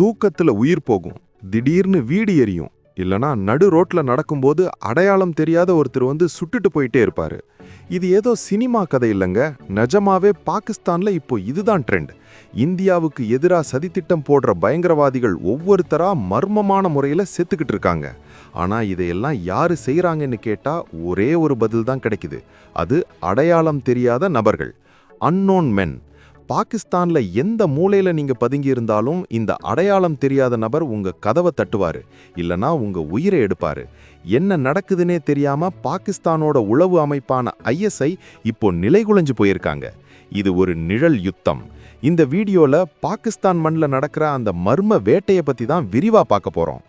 தூக்கத்துல உயிர் போகும். திடீர்னு வீடு எரியும். இல்லனா நடு ரோட்ல நடக்கும்போது அடையாளம் தெரியாத ஒருத்தர் வந்து சுட்டுட்டு போயிட்டே இருப்பாரு. இது ஏதோ சினிமா கதை இல்லைங்க. நிஜமாவே பாகிஸ்தான்ல இப்போ இதுதான் ட்ரெண்ட். இந்தியாவுக்கு எதிராக சதித்திட்டம் போடுற பயங்கரவாதிகள் ஒவ்வொருத்தரா மர்மமான முறையில் செத்துக்கிட்டு இருக்காங்க. ஆனா இதையெல்லாம் யாரு செய்கிறாங்கன்னு கேட்டா ஒரே ஒரு பதில் தான் கிடைக்குது. அது அடையாளம் தெரியாத நபர்கள். அன்னோன் மென் பாகிஸ்தான்ல எந்த மூலையில நீங்க பதுங்கி இருந்தாலும் இந்த அடையாளம் தெரியாத நபர் உங்க கதவை தட்டுவாரு இல்லனா உங்க உயிரை எடுப்பாரு. என்ன நடக்குதுன்னே தெரியாம பாகிஸ்தானோட உளவு அமைப்பான ஐஎஸ்ஐ இப்போ நிலைகுலைஞ்சு போயிருக்காங்க. இது ஒரு நிழல் யுத்தம். இந்த வீடியோல பாகிஸ்தான் மண்ணில் நடக்கிற அந்த மர்ம வேட்டையை பத்தி தான் விரிவா பார்க்க போறோம்.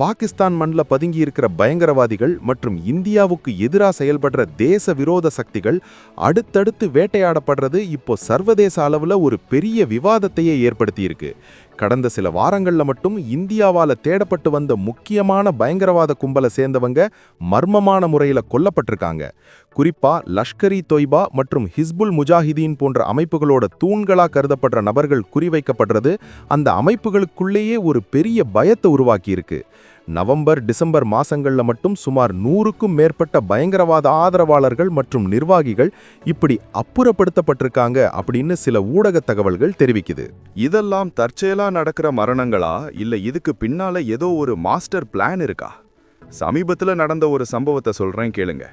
பாகிஸ்தான் மண்ணில் பதுங்கி இருக்கிற பயங்கரவாதிகள் மற்றும் இந்தியாவுக்கு எதிராக செயல்படுற தேச விரோத சக்திகள் அடுத்தடுத்து வேட்டையாடப்படுறது இப்போ சர்வதேச அளவில் ஒரு பெரிய விவாதத்தையே ஏற்படுத்தியிருக்கு. கடந்த சில வாரங்கள்ல மட்டும் இந்தியாவால தேடப்பட்டு வந்த முக்கியமான பயங்கரவாத கும்பலை சேர்ந்தவங்க மர்மமான முறையில கொல்லப்பட்டிருக்காங்க. குறிப்பா லஷ்கரி தொய்பா மற்றும் ஹிஸ்புல் முஜாஹிதீன் போன்ற அமைப்புகளோட தூண்களா கருதப்படுற நபர்கள் குறிவைக்கப்படுறது அந்த அமைப்புகளுக்குள்ளேயே ஒரு பெரிய பயத்தை உருவாக்கியிருக்கு. நவம்பர் டிசம்பர் மாசங்கள்ல மட்டும் சுமார் நூறுக்கும் மேற்பட்ட பயங்கரவாத ஆதரவாளர்கள் மற்றும் நிர்வாகிகள் இப்படி அப்புறப்படுத்தப்பட்டிருக்காங்க அப்படின்னு சில ஊடக தகவல்கள் தெரிவிக்குது. இதெல்லாம் தற்செயலா நடக்கிற மரணங்களா? இல்ல இதுக்கு பின்னால ஏதோ ஒரு மாஸ்டர் பிளான் இருக்கா? சமீபத்துல நடந்த ஒரு சம்பவத்தை சொல்றேன் கேளுங்க.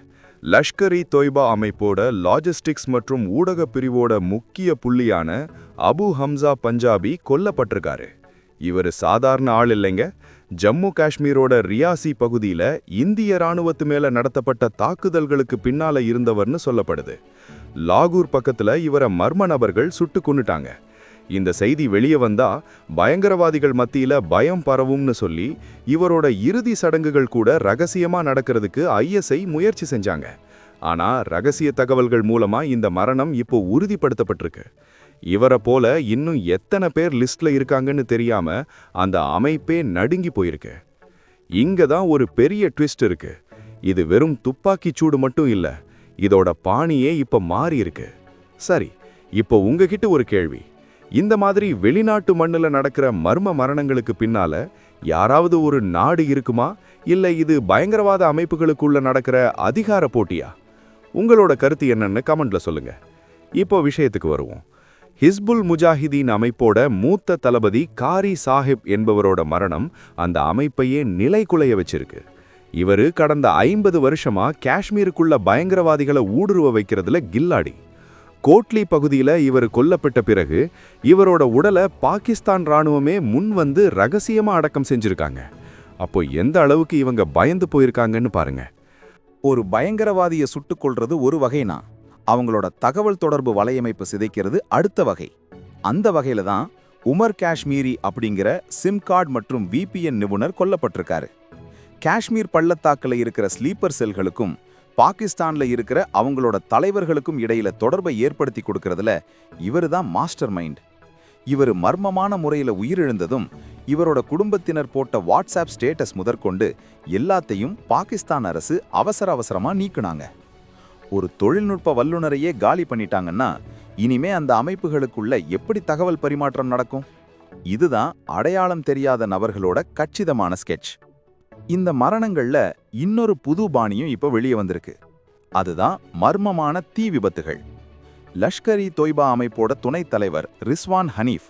லஷ்கர் இ தொய்பா அமைப்போட லாஜிஸ்டிக்ஸ் மற்றும் ஊடக பிரிவோட முக்கிய புள்ளியான அபு ஹம்சா பஞ்சாபி கொல்லப்பட்டிருக்காரு. இவர் சாதாரண ஆள் இல்லைங்க. ஜம்மு காஷ்மீரோட ரியாசி பகுதியில இந்திய ராணுவத்து மேல நடத்தப்பட்ட தாக்குதல்களுக்கு பின்னால இருந்தவர்னு சொல்லப்படுது. லாகூர் பக்கத்துல இவரை மர்ம நபர்கள் சுட்டு கொண்டுட்டாங்க இந்த செய்தி வெளியே வந்தா பயங்கரவாதிகள் மத்தியில பயம் பரவும்னு சொல்லி இவரோட இறுதி சடங்குகள் கூட ரகசியமா நடக்கிறதுக்கு ஐஎஸ்ஐ முயற்சி செஞ்சாங்க. ஆனா ரகசிய தகவல்கள் மூலமா இந்த மரணம் இப்போ உறுதிப்படுத்தப்பட்டிருக்கு. இவரை போல இன்னும் எத்தனை பேர் லிஸ்ட்ல இருக்காங்கன்னு தெரியாம அந்த அமைப்பே நடுங்கி போயிருக்கு. இங்க தான் ஒரு பெரிய ட்விஸ்ட் இருக்கு. இது வெறும் துப்பாக்கி சூடு மட்டும் இல்ல இதோட பாணியே இப்ப மாறி இருக்கு. சரி இப்போ உங்ககிட்ட ஒரு கேள்வி. இந்த மாதிரி வெளிநாட்டு மண்ணுல நடக்கிற மர்ம மரணங்களுக்கு பின்னால யாராவது ஒரு நாடு இருக்குமா? இல்ல இது பயங்கரவாத அமைப்புகளுக்குள்ள நடக்கிற அதிகார போட்டியா? உங்களோட கருத்து என்னன்னு கமெண்ட்ல சொல்லுங்க. இப்போ விஷயத்துக்கு வருவோம். ஹிஸ்புல் முஜாஹிதீன் அமைப்போட மூத்த தளபதி காரி சாஹிப் என்பவரோட மரணம் அந்த அமைப்பையே நிலைகுலைய வச்சிருக்கு. இவரு கடந்த ஐம்பது வருஷமா காஷ்மீருக்குள்ள பயங்கரவாதிகளை ஊடுருவ வைக்கிறதுல கில்லாடி. கோட்லி பகுதியில் இவர் கொல்லப்பட்ட பிறகு இவரோட உடலை பாகிஸ்தான் ராணுவமே முன் வந்து ரகசியமாக அடக்கம் செஞ்சுருக்காங்க. அப்போ எந்த அளவுக்கு இவங்க பயந்து போயிருக்காங்கன்னு பாருங்க. ஒரு பயங்கரவாதியை சுட்டுக்கொள்றது ஒரு வகைனா? அவங்களோட தகவல் தொடர்பு வலையமைப்பு சிதைக்கிறது அடுத்த வகை. அந்த வகையில தான் உமர் காஷ்மீரி அப்படிங்கிற சிம் கார்டு மற்றும் விபிஎன் நிபுணர் கொல்லப்பட்டிருக்காரு. காஷ்மீர் பள்ளத்தாக்கில் இருக்கிற ஸ்லீப்பர் செல்களுக்கும் பாகிஸ்தான்ல இருக்கிற அவங்களோட தலைவர்களுக்கும் இடையில தொடர்பை ஏற்படுத்தி கொடுக்கறதுல இவர் தான் மாஸ்டர் மைண்ட். இவர் மர்மமான முறையில் உயிரிழந்ததும் இவரோட குடும்பத்தினர் போட்ட வாட்ஸ்அப் ஸ்டேட்டஸ் முதற்கொண்டு எல்லாத்தையும் பாகிஸ்தான் அரசு அவசர அவசரமாக நீக்குனாங்க. ஒரு தொழில்நுட்ப வல்லுநரையே காலி பண்ணிட்டாங்கன்னா இனிமே அந்த அமைப்புகளுக்குள்ள எப்படி தகவல் பரிமாற்றம் நடக்கும்? இதுதான் அடையாளம் தெரியாத நபர்களோட கச்சிதமான ஸ்கெட்ச் இந்த மரணங்கள்ல இன்னொரு புது பாணியும் இப்போ வெளியே வந்திருக்கு. அதுதான் மர்மமான தீ விபத்துகள். லஷ்கர் இ தொய்பா அமைப்போட துணைத் தலைவர் ரிஸ்வான் ஹனீஃப்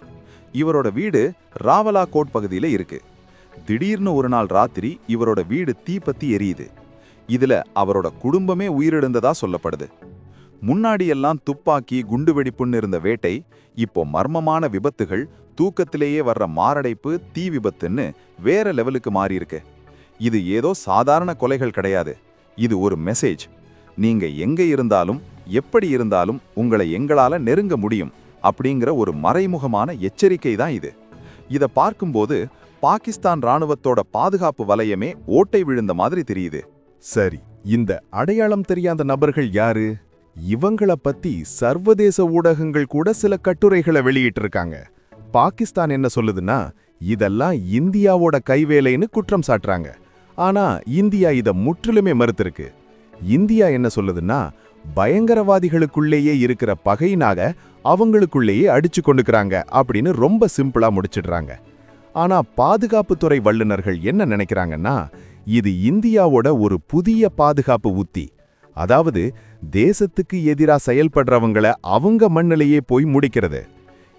இவரோட வீடு ராவலா கோட் பகுதியில் இருக்கு. திடீர்னு ஒரு நாள் ராத்திரி இவரோட வீடு தீப்பத்தி எரியுது. இதுல அவரோட குடும்பமே உயிரிழந்ததா சொல்லப்படுது. முன்னாடியெல்லாம் துப்பாக்கி துப்பாக்கி குண்டுவெடிப்புன்னு இருந்த வேட்டை இப்போ மர்மமான விபத்துகள் தூக்கத்திலேயே வர்ற மாரடைப்பு தீ விபத்துன்னு வேற லெவலுக்கு மாறியிருக்கு. இது ஏதோ சாதாரண கொலைகள் கிடையாது. இது ஒரு மெசேஜ் நீங்க எங்க இருந்தாலும் எப்படி இருந்தாலும் உங்களை எங்களால நெருங்க முடியும் அப்படிங்கிற ஒரு மறைமுகமான எச்சரிக்கை தான் இது. இத பார்க்கும்போது பாகிஸ்தான் ராணுவத்தோட பாதுகாப்பு வலையமே ஓட்டை விழுந்த மாதிரி தெரியுது. சரி இந்த அடையாளம் தெரியாத நபர்கள் யாரு? இவங்கள பத்தி சர்வதேச ஊடகங்கள் கூட சில கட்டுரைகளை வெளியிட்டிருக்காங்க. பாகிஸ்தான் என்ன சொல்லுதுன்னா இதெல்லாம் இந்தியாவோட கைவேலைன்னு குற்றம் சாட்டுறாங்க. ஆனா இந்தியா இத முற்றிலுமே மறுத்திருக்கு. இந்தியா என்ன சொல்லுதுன்னா பயங்கரவாதிகளுக்குள்ளேயே இருக்கிற பகையினாக அவங்களுக்குள்ளேயே அடிச்சு கொண்டுக்கிறாங்க அப்படின்னு ரொம்ப சிம்பிளா முடிச்சிடுறாங்க. ஆனா பாதுகாப்புத்துறை வல்லுநர்கள் என்ன நினைக்கிறாங்கன்னா இது இந்தியாவோட ஒரு புதிய பாதுகாப்பு உத்தி. அதாவது தேசத்துக்கு எதிரா செயல்படுறவங்கள அவங்க மண்ணிலேயே போய் முடிக்கிறது.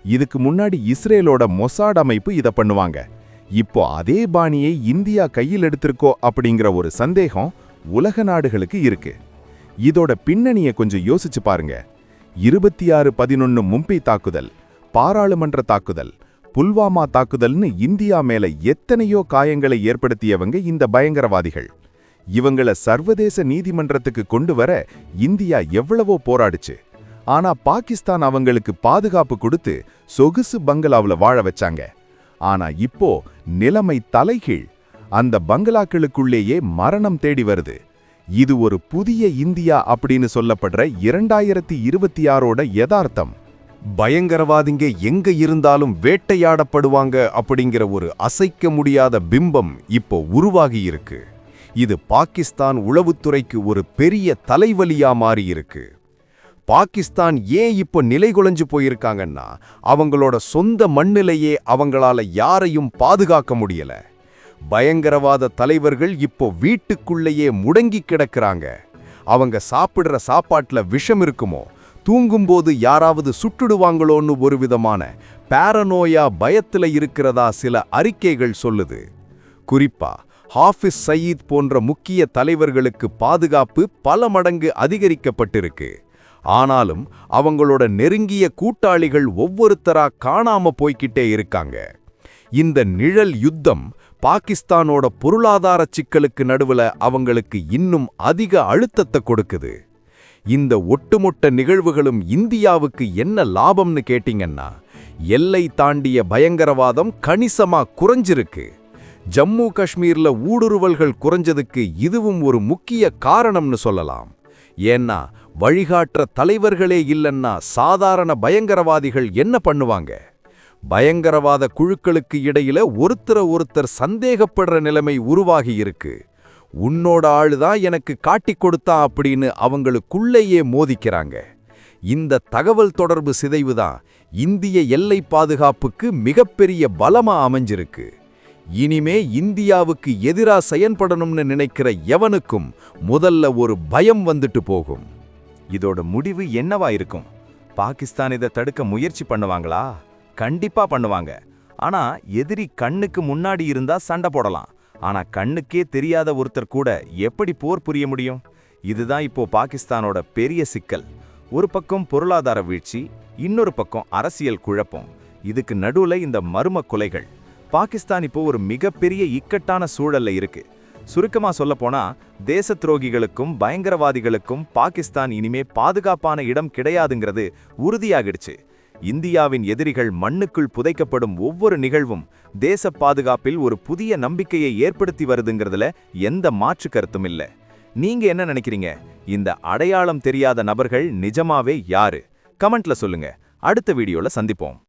இதுக்கு முன்னாடி இஸ்ரேலோட மொசாட் அமைப்பு இத பண்ணுவாங்க. இப்போ அதே பாணியை இந்தியா கையில் எடுத்திருக்கோ அப்படிங்கிற ஒரு சந்தேகம் உலக நாடுகளுக்கு இருக்கு. இதோட பின்னணியை கொஞ்சம் யோசிச்சு பாருங்க. இருபத்தி ஆறு பதினொன்னு மும்பை தாக்குதல் பாராளுமன்ற தாக்குதல் புல்வாமா தாக்குதல்னு இந்தியா மேல எத்தனையோ காயங்களை ஏற்படுத்தியவங்க இந்த பயங்கரவாதிகள். இவங்கள சர்வதேச நீதிமன்றத்துக்கு கொண்டு வர இந்தியா எவ்வளவோ போராடுச்சு. ஆனா பாகிஸ்தான் அவங்களுக்கு பாதுகாப்பு கொடுத்து சொகுசு பங்களாவுல வாழ வச்சாங்க. ஆனா இப்போ நிலைமை தலைகீழ். அந்த பங்களாக்களுக்குள்ளேயே மரணம் தேடி வருது. இது ஒரு புதிய இந்தியா அப்படின்னு சொல்லப்படுற இரண்டாயிரத்தி இருபத்தி ஆறோட யதார்த்தம். பயங்கரவாதிங்க எங்க இருந்தாலும் வேட்டையாடப்படுவாங்க அப்படிங்கிற ஒரு அசைக்க முடியாத பிம்பம் இப்போ உருவாகி இருக்கு. இது பாகிஸ்தான் உளவுத்துறைக்கு ஒரு பெரிய தலைவலியா மாறி இருக்கு. பாகிஸ்தான் ஏன் இப்போ நிலைகுலைஞ்சு போயிருக்காங்கன்னா அவங்களோட சொந்த மண்ணிலேயே அவங்களால யாரையும் பாதுகாக்க முடியல. பயங்கரவாத தலைவர்கள் இப்போ வீட்டுக்குள்ளேயே முடங்கி கிடக்கிறாங்க. அவங்க சாப்பிடுற சாப்பாட்டில் விஷம் இருக்குமோ? தூங்கும்போது யாராவது சுட்டுடுவாங்களோன்னு ஒரு விதமான பேரனோயா பயத்துல இருக்கிறதா சில அறிக்கைகள் சொல்லுது. குறிப்பா ஹாஃபிஸ் சயீத் போன்ற முக்கிய தலைவர்களுக்கு பாதுகாப்பு பல மடங்கு அதிகரிக்கப்பட்டிருக்கு. ஆனாலும் அவங்களோட நெருங்கிய கூட்டாளிகள் ஒவ்வொருத்தரா காணாம போய்க்கிட்டே இருக்காங்க. இந்த நிழல் யுத்தம் பாகிஸ்தானோட பொருளாதார சிக்கலுக்கு நடுவுல அவங்களுக்கு இன்னும் அதிக அழுத்தத்தை கொடுக்குது. இந்த ஒட்டுமொட்ட நிகழ்வுகளும் இந்தியாவுக்கு என்ன லாபம்னு கேட்டிங்கன்னா எல்லை தாண்டிய பயங்கரவாதம் கணிசமா குறைஞ்சிருக்கு. ஜம்மு காஷ்மீர்ல ஊடுருவல்கள் குறைஞ்சதுக்கு இதுவும் ஒரு முக்கிய காரணம்னு சொல்லலாம். ஏன்னா வழிகாட்டுற தலைவர்களே இல்லைன்னா சாதாரண பயங்கரவாதிகள் என்ன பண்ணுவாங்க? பயங்கரவாத குழுக்களுக்கு இடையில ஒருத்தர ஒருத்தர் சந்தேகப்படுற நிலைமை உருவாகி இருக்கு. உன்னோட ஆளுதான் எனக்கு காட்டிக் கொடுத்தான் அப்படின்னு அவங்களுக்குள்ளேயே மோதிக்கிறாங்க. இந்த தகவல் தொடர்பு சிதைவு தான் இந்திய எல்லை பாதுகாப்புக்கு மிகப்பெரிய பலமா அமைஞ்சிருக்கு. இனிமே இந்தியாவுக்கு எதிராக செயன்படணும்னு நினைக்கிற எவனுக்கும் முதல்ல ஒரு பயம் வந்துட்டு போகும். இதோட முடிவு என்னவா இருக்கும்? பாகிஸ்தான் இதை தடுக்க முயற்சி பண்ணுவாங்களா? கண்டிப்பா பண்ணுவாங்க. ஆனா எதிரி கண்ணுக்கு முன்னாடி இருந்தா சண்டை போடலாம். ஆனா கண்ணுக்கே தெரியாத ஒருத்தர் கூட எப்படி போர் புரிய முடியும்? இதுதான் இப்போ பாகிஸ்தானோட பெரிய சிக்கல். ஒரு பக்கம் பொருளாதார வீழ்ச்சி இன்னொரு பக்கம் அரசியல் குழப்பம். இதுக்கு நடுவுல இந்த மர்ம கொலைகள். பாகிஸ்தான் இப்போ ஒரு மிகப்பெரிய இக்கட்டான சூழல்ல இருக்கு. சுருக்கமா சொல்லப்போனா தேச துரோகிகளுக்கும் பயங்கரவாதிகளுக்கும் பாகிஸ்தான் இனிமே பாதுகாப்பான இடம் கிடையாதுங்கிறது உறுதியாகிடுச்சு. இந்தியாவின் எதிரிகள் மண்ணுக்குள் புதைக்கப்படும் ஒவ்வொரு நிகழ்வும் தேச பாதுகாப்பில் ஒரு புதிய நம்பிக்கையை ஏற்படுத்தி வருதுங்கிறதுல எந்த மாற்று கருத்தும் இல்ல. நீங்க என்ன நினைக்கிறீங்க? இந்த அடையாளம் தெரியாத நபர்கள் நிஜமாவே யாரு? கமெண்ட்ல சொல்லுங்க. அடுத்த வீடியோல சந்திப்போம்.